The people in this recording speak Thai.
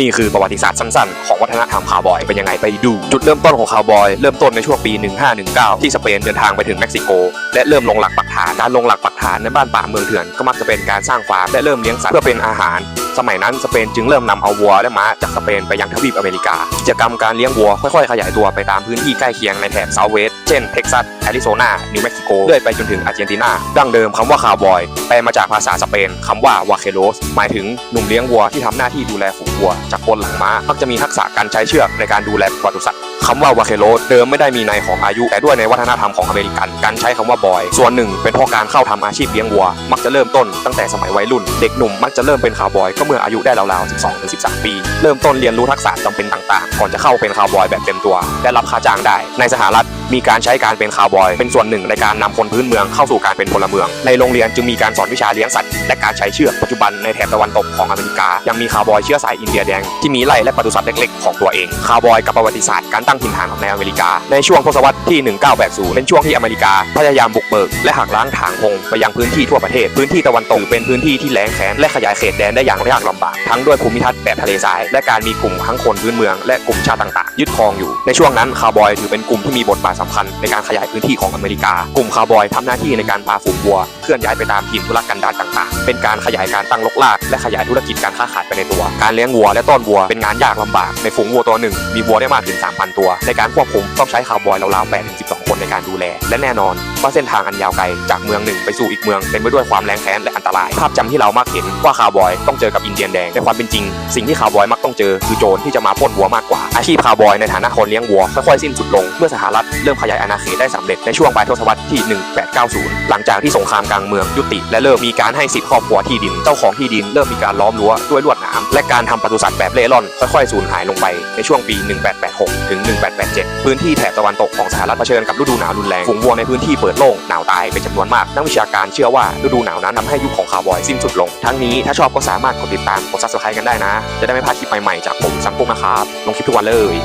นี่คือประวัติศาสตร์สั้นๆ ของวัฒนธรรมคาวบอยเป็นยังไงไปดู จุดเริ่มต้นของคาวบอยเริ่มต้นในช่วงปี 1519 ที่สเปนเดินทางไปถึงเม็กซิโก และเริ่มลงหลักปักฐานการลงหลักปักฐานในบ้านป่าเมืองเถื่อนก็มักจะเป็นการสร้างฟาร์มและเริ่มเลี้ยงสัตว์เพื่อเป็นอาหาร สมัยนั้นสเปนจึงเริ่มนำเอาวัวและม้าจากสเปนไปยังทวีปอเมริกา กิจกรรมการเลี้ยงวัวค่อยๆ ขยายตัวไปตามพื้นที่ใกล้เคียงในแถบเซาเวสเช่นเท็กซัสแอริโซนา นิวเม็กซิโกเรื่อยไปจนถึงอาร์เจนตินา ดั้งเดิมคำว่าคาวบอยแปลมาจากภาษาสเปนคำว่าวาเคโรสหมายถึงหนุ่มเลี้ยงวัวที่ทำหน้าที่ดูแลฝูงวัว จากบนหลังม้ามักจะมีทักษะการใช้เชือกในการดูแลปศุสัตว์คำว่าวาเคโรสเดิมไม่ได้มีในของอายุ แต่ด้วยในวัฒนธรรมของอเมริกันการใช้คำว่าบอย ส่วนหนึ่งเป็นเพราะการเข้าทำอาชีพเลี้ยงวัว มักจะเริ่มต้นตั้งแต่สมัยวัยรุ่น เด็กหนุ่มมักจะเริ่มเป็นคาวบอยก็เมื่ออายุได้ราวๆ 12-13 ปี เริ่มต้นเรียนรู้ทักษะจำเป็นต่างๆ ก่อนจะเข้าเป็นคาวบอยแบบเต็มตัว และรับค่าจ้างได้ ในสหรัฐมีการใช้การเป็นคาวบอย เป็นส่วนหนึ่งในการนำคนพื้นเมืองเข้าสู่การเป็นพลเมือง ในโรงเรียนจึงมีการสอนวิชาเลี้ยงสัตว์และการใช้เชือกปัจจุบันในแถบตะวันตกของอเมริกา ยังมีคาวบอยเชื้อสายอินเดียแดงที่มีไร่และปศุสัตว์เล็กๆ ของตัวเอง คาวบอยกับประวัติศาสตร์การตั้งถิ่นฐานของในอเมริกา ในช่วงทศวรรษที่ 1980 เป็นช่วงที่อเมริกาพยายามบุกเบิกและหักล้างถางพงไปยังพื้นที่ทั่วประเทศ พื้นที่ตะวันตกเป็นพื้นที่ที่แล้งแค้นและขยายเขตแดนได้อย่างยากลำบากทั้งด้วยภูมิทัศน์แบบทะเลทราย และการมีกลุ่มทั้งคนพื้นเมืองและกลุ่มชาติต่างๆ ยึดครองอยู่ ในช่วงนั้นคาวบอยถือเป็นกลุ่มที่มีบทบาทสำคัญในการขยายพื้นที่ของอเมริกา กลุ่มคาวบอยทำหน้าที่ในการพาฝูงวัวเคลื่อนย้ายไปตามถิ่นทุรกันดารต่าง ๆ เป็นการขยายการตั้งลกลากและขยายธุรกิจการค้าขายไปในตัว การเลี้ยงวัวและต้อนวัวเป็นงานยากลำบากในฝูงวัวตัวหนึ่งมีวัวได้มากถึง3,000ตัว ในการควบคุมต้องใช้คาวบอยราวๆ8ถึง12 คนในการดูแล และแน่นอนว่าเส้นทางอันยาวไกลจากเมืองหนึ่งไปสู่อีกเมืองเต็มไปด้วยความแรงแค้นและอันตราย ภาพจำที่เรามักเห็นว่าคาวบอยต้องเจอกับอินเดียนแดงในความเป็นจริง สิ่งที่คาวบอยมักต้องเจอคือโจรที่จะมาปล้นวัวมากกว่าอาชีพคาวบอยในฐานะคนเลี้ยงวัวค่อยๆสิ้นสุดลงเมื่อสหรัฐเริ่มขยายอาณาเขตได้สำเร็จในช่วงปลายทศวรรษที่ 1890 หลังจากที่สงครามกลางเมืองยุติและเริ่มมีการให้สิทธิครอบครัวที่ดินเจ้าของที่ดินเริ่มมีการล้อมรั้วด้วยลวดหนามและการทำปศุสัตว์แบบเล่ร่อนค่อยๆสูญหายลงไปในช่วงปี 1886 ถึง 1887 พื้นที่แถบตะวันตกของสหรัฐเผชิญกับฤดูหนาวรุนแรงฝูงวัวในพื้นที่เปิดโล่งหนาวตายเป็นจำนวนมากนักวิชาการเชื่อว่าฤดูหนาวนั้นทำให้ยุคของคาวบอยสิ้นสุดลง ทั้งนี้ถ้าชอบก็สามารถกดติดตามกดซับสไครต์กันได้นะ จะได้ไม่พลาดคลิปใหม่ๆจากผมซังปุ๊กนะครับลงคลิปทุกวันเลย